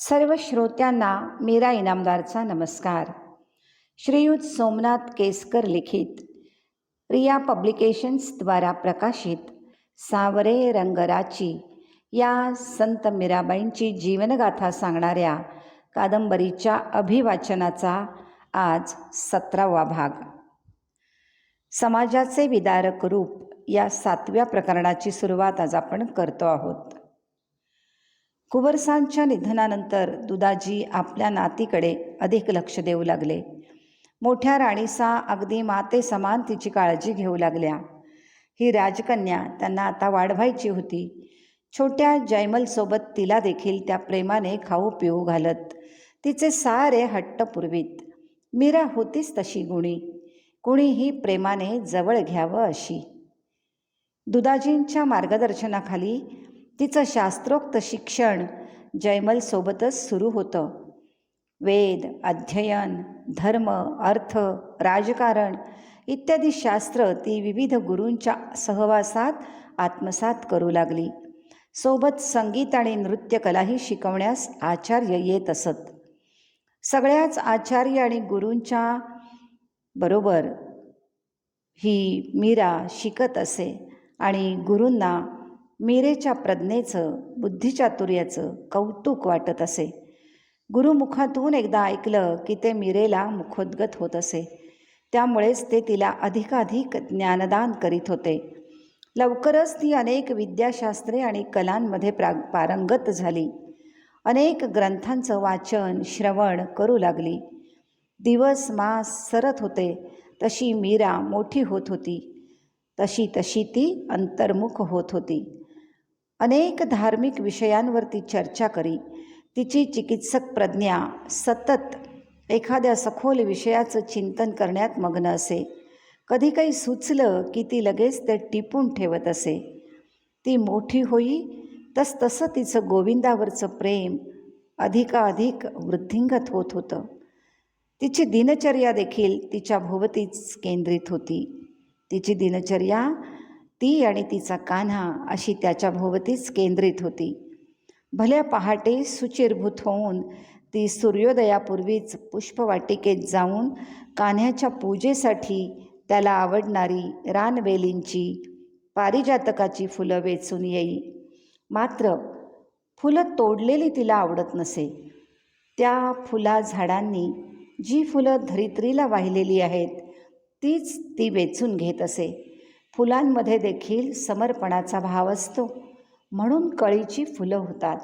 सर्व श्रोत्यांना मीरा इनामदारचा नमस्कार. श्रीयुत सोमनाथ केसकर लिखित रिया पब्लिकेशन्सद्वारा प्रकाशित सावरे रंगराची या संत मीराबाईंची जीवनगाथा सांगणाऱ्या कादंबरीच्या अभिवाचनाचा आज सतरावा भाग. समाजाचे विदारक रूप या सातव्या प्रकरणाची सुरुवात आज आपण करतो आहोत. कुंवरसांच्या निधनानंतर दुदाजी आपल्या नातीकडे अधिक लक्ष देऊ लागले. मोठ्या राणीसा अगदी माते समान तिची काळजी घेऊ लागल्या. ही राजकन्या त्यांना आता वाढवायची होती. छोट्या जयमलसोबत तिला देखील त्या प्रेमाने खाऊ पिऊ घालत. तिचे सारे हट्ट पुरवीत. मीरा होतीच तशी गुणी. कुणीही प्रेमाने जवळ घ्यावं अशी. दुदाजींच्या मार्गदर्शनाखाली तिचं शास्त्रोक्त शिक्षण जयमलसोबतच सुरू होतं. वेद अध्ययन धर्म अर्थ राजकारण इत्यादी शास्त्र ती विविध गुरूंच्या सहवासात आत्मसात करू लागली. सोबत संगीत आणि नृत्यकलाही शिकवण्यास आचार्य येत असत. सगळ्याच आचार्य आणि गुरूंच्या बरोबर ही मीरा शिकत असे आणि गुरूंना मीरेच्या प्रज्ञेचं बुद्धिचातुर्याचं कौतुक वाटत असे. गुरुमुखातून एकदा ऐकलं की ते मीरेला मुखोद्गत होत असे. त्यामुळेच ते तिला अधिकाधिक ज्ञानदान करीत होते. लवकरच ती अनेक विद्याशास्त्रे आणि कलांमध्ये प्रा पारंगत झाली. अनेक ग्रंथांचं वाचन श्रवण करू लागली. दिवस मास सरत होते. तशी मीरा मोठी होत होती. तशी तशी ती अंतर्मुख होत होती. अनेक धार्मिक विषयांवरती चर्चा करी. तिची चिकित्सक प्रज्ञा सतत एखाद्या सखोल विषयाचं चिंतन करण्यात मग्न असे. कधी काही सुचलं की ती लगेच ते टिपून ठेवत असे. ती मोठी होई तस तसं तिचं गोविंदावरचं प्रेम अधिकाधिक वृद्धिंगत होत होतं. तिची दिनचर्या देखील तिच्या भोवतीच केंद्रित होती. तिची दिनचर्या ती आणि तिचा कान्हा अशी त्याच्या भोवतीच केंद्रित होती. भल्या पहाटे सुचिरभूत होऊन ती सूर्योदयापूर्वीच पुष्पवाटिकेत जाऊन कान्ह्याच्या पूजेसाठी त्याला आवडणारी रानवेलींची पारिजातकाची फुलं वेचून येई. मात्र फुलं तोडलेली तिला आवडत नसे. त्या फुला झाडांनी जी फुलं धरित्रीला वाहिलेली आहेत तीच ती वेचून घेत असे. फुलांमध्ये देखील समर्पणाचा भाव असतो. म्हणून कळीची फुलं होतात.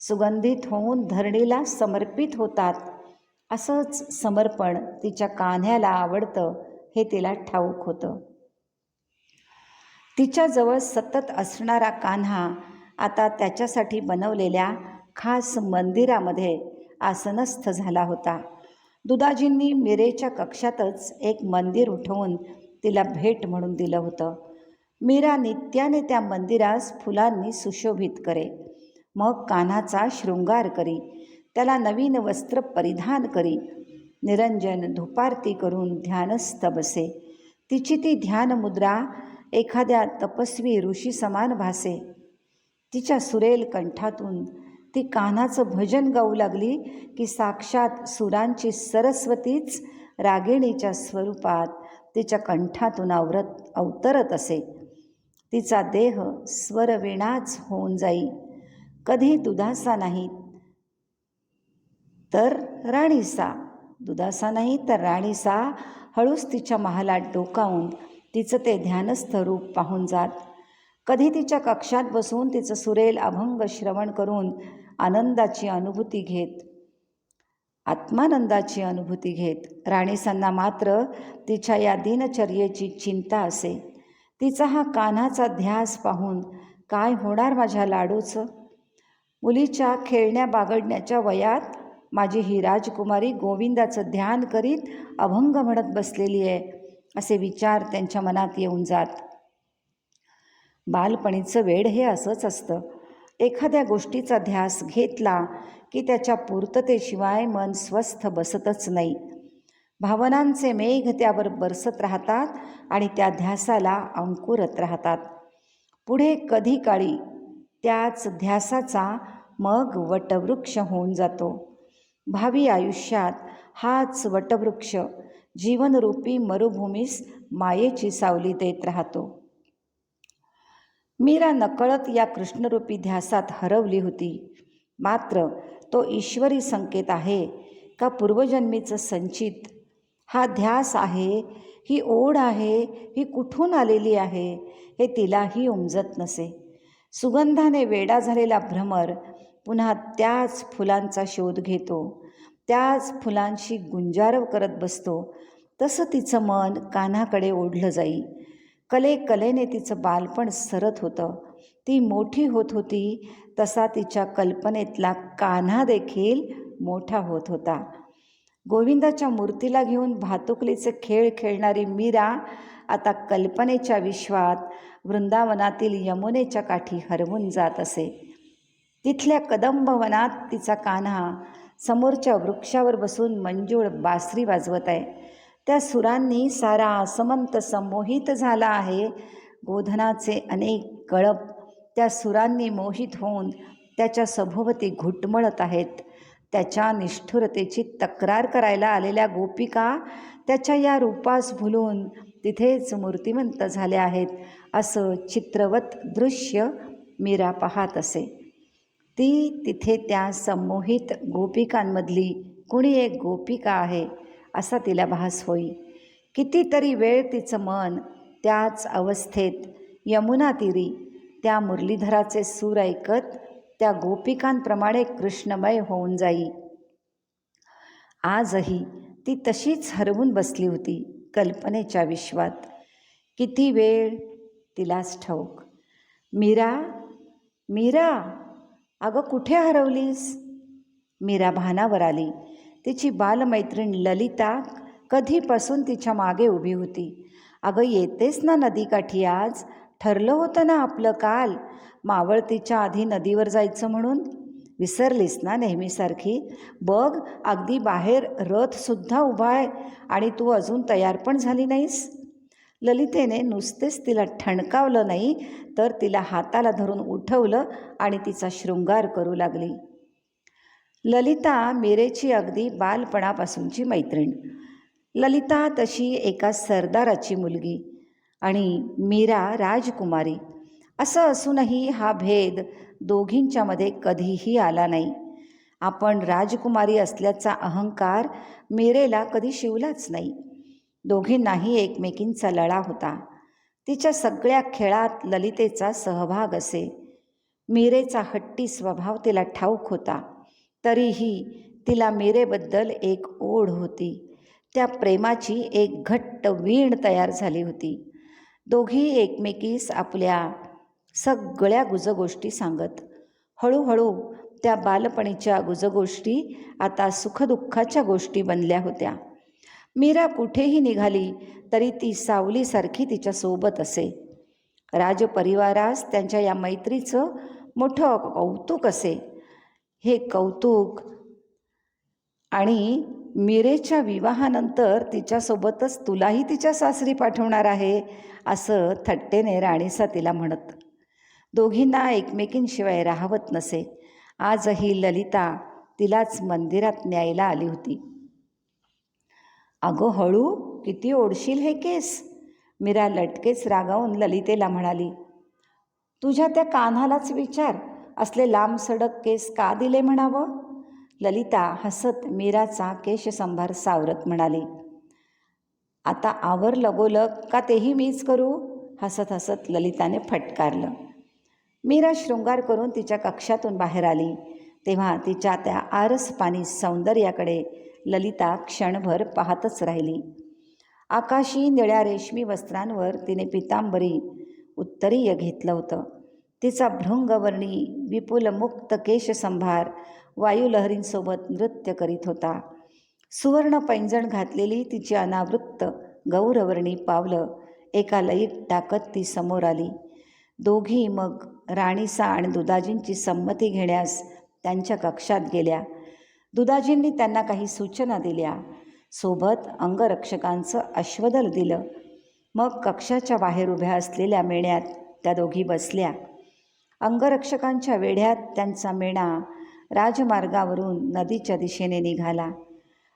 सुगंधित होऊन धरणीला समर्पित होतात. असंच समर्पण तिच्या कान्ह्याला आवडतं हे तिला ठाऊक होतं. तिच्याजवळ सतत असणारा कान्हा आता त्याच्यासाठी बनवलेल्या खास मंदिरामध्ये आसनस्थ झाला होता. दुदाजींनी मिरेच्या कक्षातच एक मंदिर उठवून तिला भेट म्हणून दिलं होतं. मीरा नित्याने त्या मंदिरास फुलांनी सुशोभित करे. मग कान्हाचा शृंगार करी. त्याला नवीन वस्त्र परिधान करी. निरंजन धुपारती करून ध्यानस्थ बसे. तिची ती ध्यानमुद्रा एखाद्या तपस्वी ऋषी समान भासे. तिच्या सुरेल कंठातून ती कान्हाचं भजन गाऊ लागली की साक्षात सुरांची सरस्वतीच रागिणीच्या स्वरूपात तिच्या कंठातून आवरत अवतरत असे. तिचा देह स्वरविणाच होऊन जाई. कधी दुधासा नाही तर राणीसा. दुधासा नाही तर राणीसा. हळूच तिच्या महालात डोकावून तिचं ते ध्यानस्थ रूप पाहून जात. कधी तिच्या कक्षात बसून तिचं सुरेल अभंग श्रवण करून आनंदाची अनुभूती घेत. आत्मानंदाची अनुभूती घेत राणीसांना मात्र तिच्या या दिनचर्येची चिंता असे. तिचा हा कान्हाचा ध्यास पाहून काय होणार माझ्या लाडूचं? मुलीच्या खेळण्या बागडण्याच्या वयात माझी ही राजकुमारी गोविंदाचं ध्यान करीत अभंग म्हणत बसलेली आहे असे विचार त्यांच्या मनात येऊन जात. बालपणीचं वेड हे असंच असतं. एखाद्या गोष्टीचा ध्यास घेतला की त्याच्या पूर्ततेशिवाय मन स्वस्थ बसतच नाही. भावनांचे मेघ त्यावर बरसत राहतात आणि त्या ध्यासाला अंकुरत राहतात. पुढे कधी काळी त्याच ध्यासाचा मग वटवृक्ष होऊन जातो. भावी आयुष्यात हाच वटवृक्ष जीवनरूपी मरुभूमीस मायेची सावली देत राहतो. मीरा नकळत या कृष्णरूपी ध्यासात हरवली होती. मात्र तो ईश्वरी संकेत आहे का पूर्वजन्मीचं संचित? हा ध्यास आहे ही ओढ आहे ही कुठून आलेली आहे हे तिलाही उमजत नसे. सुगंधाने वेडा झालेला भ्रमर पुन्हा त्याच फुलांचा शोध घेतो त्याच फुलांशी गुंजारव करत बसतो. तसं तिचं मन कान्हाकडे ओढलं जाई. कले कलेने तिचं बालपण सरत होतं. ती मोठी होत होती तसा तिच्या कल्पनेतला कान्हा देखील मोठा होत होता. गोविंदाच्या मूर्तीला घेऊन भातुकलीचे खेळ खेळणारी मीरा आता कल्पनेच्या विश्वात वृंदावनातील यमुनेच्या काठी हरवून जात असे. तिथल्या कदंबवनात तिचा कान्हा समोरच्या वृक्षावर बसून मंजूळ बासरी वाजवत आहे. त्या सुरांनी सारा असमंत संमोहित झाला आहे. गोधनाचे अनेक कळप त्या सुरांनी मोहित होऊन त्याच्या सभोवती घुटमळत आहेत. त्याच्या निष्ठुरतेची तक्रार करायला आलेल्या गोपिका त्याच्या या रूपास भुलून तिथेच मूर्तिमंत झाल्या आहेत असं चित्रवत दृश्य मीरा पाहत असे. ती तिथे त्या संमोहित गोपिकांमधली कुणी एक गोपिका आहे असा तिला भास होई. कितीतरी वेळ तिचं मन त्याच अवस्थेत यमुना तीरी त्या मुरलीधराचे सूर ऐकत त्या गोपिकांप्रमाणे कृष्णमय होऊन जाई. आजही ती तशीच हरवून बसली होती कल्पनेच्या विश्वात. किती वेळ तिलाच ठाऊक. मीरा मीरा अगं कुठे हरवलीस? मीरा भानावर आली. तिची बालमैत्रीण ललिता कधीपासून तिच्यामागे उभी होती. अगं येतेस ना नदीकाठी आज? ठरलं होतं ना आपलं काल? मावळतीच्या आधी नदीवर जायचं म्हणून? विसरलीस ना नेहमीसारखी? बघ अगदी बाहेर रथसुद्धा उभा आहे आणि तू अजून तयार पण झाली नाहीस? ललितेने नुसतेच तिला ठणकावलं नाही तर तिला हाताला धरून उठवलं आणि तिचा शृंगार करू लागली. ललिता मिरेची अगदी बालपणापासूनची मैत्रीण. ललिता तशी एका सरदाराची मुलगी. आणि मीरा राजकुमारी. असं असूनही हा भेद दोघींच्यामध्ये कधीही आला नाही. आपण राजकुमारी असल्याचा अहंकार मीरेला कधी शिवलाच नाही. दोघींनाही एकमेकींचा लळा होता. तिच्या सगळ्या खेळात ललितेचा सहभाग असे. मीरेचा हट्टी स्वभाव तिला ठाऊक होता. तरीही तिला मीरेबद्दल एक ओढ होती. त्या प्रेमाची एक घट्ट वीण तयार झाली होती. दोघी एकमेकीस आपल्या सगळ्या गुजगोष्टी सांगत. हळूहळू त्या बालपणीच्या गुजगोष्टी आता सुखदुःखाच्या गोष्टी बनल्या होत्या. मीरा कुठेही निघाली तरी ती सावलीसारखी तिच्यासोबत असे. राजपरिवारास त्यांच्या या मैत्रीचं मोठं कौतुक असे. हे कौतुक आणि मीरेच्या विवाहानंतर तिच्यासोबतच तुलाही तिच्या सासरी पाठवणार आहे असं थट्टेने राणीसा तिला म्हणत. दोघींना एकमेकींशिवाय राहवत नसे. आजही ललिता तिलाच मंदिरात न्यायला आली होती. अगं हळू किती ओढशील हे केस? मीरा लटकेच रागावून ललितेला म्हणाली. तुझ्या त्या कान्हालाच विचार असले लांब सडक केस का दिले म्हणावं? ललिता हसत मीराचा केशसंभार सावरत म्हणाली आता आवर लगोलग का तेही मीच करू? हसत हसत ललिताने फटकारलं. मीरा शृंगार करून तिच्या कक्षातून बाहेर आली. तेव्हा तिच्या त्या आरसपाणी सौंदर्याकडे ललिता क्षणभर पाहतच राहिली. आकाशी निळ्या रेशमी वस्त्रांवर तिने पितांबरी उत्तरीय घेतलं होतं. तिचा भृंगवर्णी विपुल मुक्त केशसंभार वायुलहरींसोबत नृत्य करीत होता. सुवर्ण पैंजण घातलेली तिची अनावृत्त गौरवर्णी पावलं एका लईत टाकत ती समोर आली. दोघी मग राणीसा आणि दुदाजींची संमती घेण्यास त्यांच्या कक्षात गेल्या. दुदाजींनी त्यांना काही सूचना दिल्या. सोबत अंगरक्षकांचं अश्वदल दिलं. मग कक्षाच्या बाहेर उभ्या असलेल्या मेण्यात त्या दोघी बसल्या. अंगरक्षकांच्या वेढ्यात त्यांचा मेणा राजमार्गावरून नदीच्या दिशेने निघाला.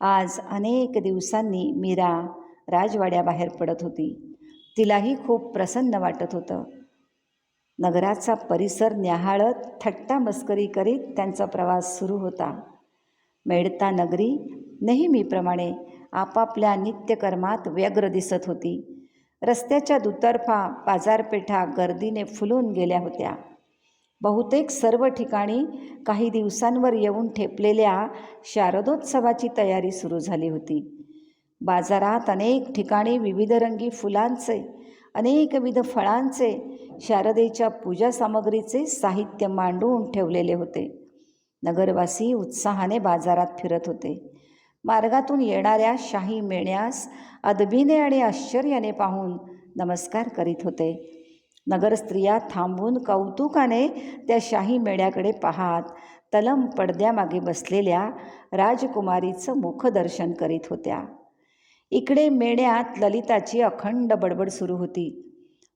आज अनेक दिवसांनी मीरा राजवाड्याबाहेर पडत होती. तिलाही खूप प्रसन्न वाटत होतं. नगराचा परिसर न्याहाळत थट्टा मस्करी करीत त्यांचा प्रवास सुरू होता. मेडता नगरी नेहमीप्रमाणे आपापल्या नित्यकर्मात व्यग्र दिसत होती. रस्त्याच्या दुतर्फा बाजारपेठा गर्दीने फुलून गेल्या होत्या. बहुतेक सर्व ठिकाणी काही दिवसांवर येऊन ठेपलेल्या शारदोत्सवाची तयारी सुरू झाली होती. बाजारात अनेक ठिकाणी विविध रंगी फुलांचे अनेकविध फळांचे शारदेच्या पूजा सामग्रीचे साहित्य मांडून ठेवलेले होते. नगरवासी उत्साहाने बाजारात फिरत होते. मार्गातून येणाऱ्या शाही मेण्यास अदबीने आणि आश्चर्याने पाहून नमस्कार करीत होते. नगर स्त्रिया थांबून कौतुकाने त्या शाही मेळ्याकडे पाहात. तलम पडद्यामागे बसलेल्या राजकुमारीचं मुखदर्शन करीत होत्या. इकडे मेण्यात ललिताची अखंड बडबड सुरू होती.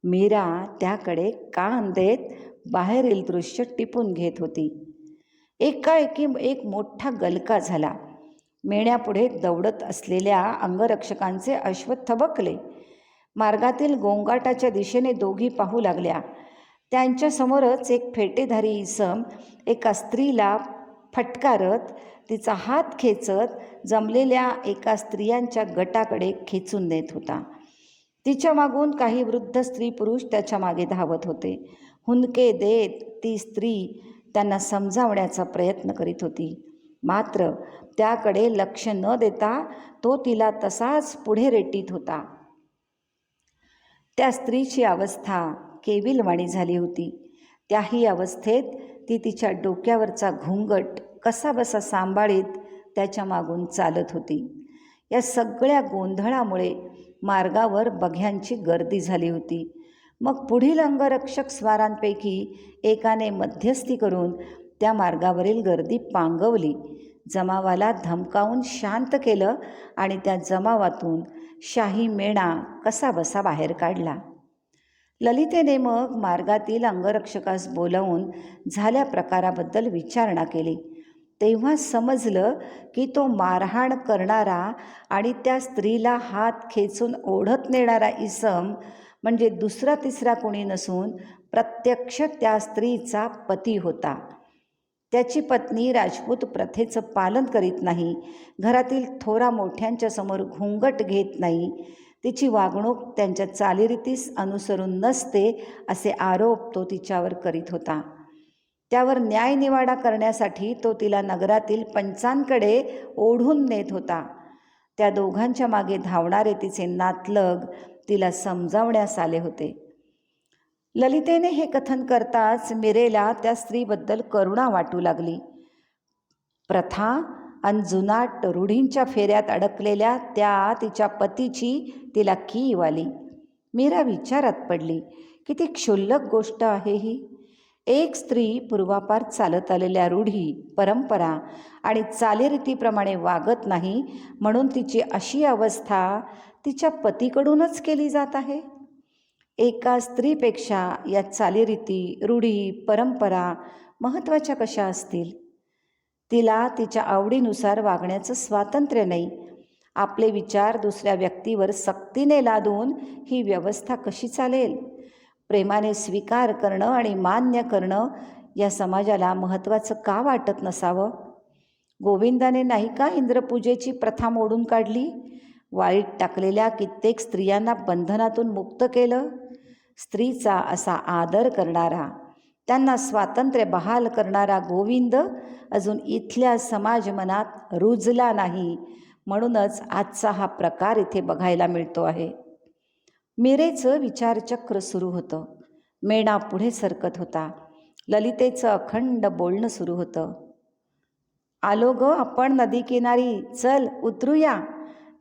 मीरा त्याकडे कान देत बाहेरील दृश्य टिपून घेत होती. एकाएकी एक मोठा गलका झाला. मेण्यापुढे दौडत असलेल्या अंगरक्षकांचे अश्व थबकले. मार्गातील गोंगाटाच्या दिशेने दोघी पाहू लागल्या. त्यांच्यासमोरच एक फेटेधारी इसम एका स्त्रीला फटकारत तिचा हात खेचत जमलेल्या एका स्त्रियांच्या गटाकडे खेचून देत होता. तिच्या मागून काही वृद्ध स्त्री पुरुष त्याच्यामागे धावत होते. हुंदके देत ती स्त्री त्यांना समजावण्याचा प्रयत्न करीत होती. मात्र त्याकडे लक्ष न देता तो तिला तसाच पुढे रेटीत होता. त्या स्त्रीची अवस्था केविलवाणी झाली होती. त्याही अवस्थेत ती तिच्या डोक्यावरचा घुंगट कसा बसा सांभाळीत त्याच्या मागून चालत होती. या सगळ्या गोंधळामुळे मार्गावर बघ्यांची गर्दी झाली होती. मग पुढील अंगरक्षक स्वारांपैकी एकाने मध्यस्थी करून त्या मार्गावरील गर्दी पांगवली. जमावाला धमकावून शांत केलं आणि त्या जमावातून शाही मेणा कसा बसा बाहेर काढला. ललितेने मग मार्गातील अंगरक्षकास बोलावून झाल्या प्रकाराबद्दल विचारणा केली. तेव्हा समजलं की तो मारहाण करणारा आणि त्या स्त्रीला हात खेचून ओढत नेणारा इसम म्हणजे दुसरा तिसरा कोणी नसून प्रत्यक्ष त्या स्त्रीचा पती होता. त्याची पत्नी राजपूत प्रथेचं पालन करीत नाही. घरातील थोरा मोठ्यांच्या समोर घुंगट घेत नाही. तिची वागणूक त्यांच्या चालीरीतीस अनुसरून नसते असे आरोप तो तिच्यावर करीत होता. त्यावर न्यायनिवाडा करण्यासाठी तो तिला नगरातील पंचांकडे ओढून नेत होता. त्या दोघांच्या मागे धावणारे तिचे नातलग तिला समजावण्यास आले होते. ललितेने हे कथन करताच मिरेला त्या स्त्रीबद्दल करुणा वाटू लागली. प्रथा आणि जुनाट रूढींच्या फेऱ्यात अडकलेल्या त्या तिच्या पतीची तिला कीव आली. मीरा विचारात पडली किती क्षुल्लक गोष्ट आहे ही. एक स्त्री पूर्वापार चालत आलेल्या रूढी परंपरा आणि चालीरीतीप्रमाणे वागत नाही म्हणून तिची अशी अवस्था तिच्या पतीकडूनच केली जात आहे? एका स्त्रीपेक्षा या चालीरीती रूढी परंपरा महत्त्वाच्या कशा असतील? तिला तिच्या आवडीनुसार वागण्याचं स्वातंत्र्य नाही. आपले विचार दुसऱ्या व्यक्तीवर सक्तीने लादून ही व्यवस्था कशी चालेल? प्रेमाने स्वीकार करणं आणि मान्य करणं या समाजाला महत्त्वाचं का वाटत नसावं? गोविंदाने नाही का इंद्रपूजेची प्रथा मोडून काढली? वाईट टाकलेल्या कित्येक स्त्रियांना बंधनातून मुक्त केलं. स्त्रीचा असा आदर करणारा त्यांना स्वातंत्र्य बहाल करणारा गोविंद अजून इथल्या समाज मनात रुजला नाही. म्हणूनच आजचा हा प्रकार इथे बघायला मिळतो आहे. मिरेचं विचारचक्र सुरू होतं. मेणा पुढे सरकत होता. ललितेचं अखंड बोलणं सुरू होतं. आलो ग आपण नदीकिनारी चल उतरूया.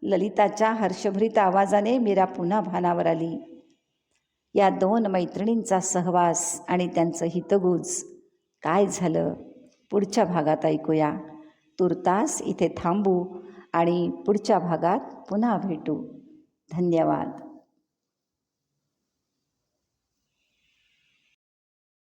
ललिताच्या हर्षभरीत आवाजाने मीरा पुन्हा भानावर आली. या दोन मैत्रिणींचा सहवास आणि त्यांचं हितगुज. काय झालं? पुढच्या भागात ऐकूया. तुर्तास इथे थांबू आणि पुढच्या भागात पुन्हा भेटू. धन्यवाद.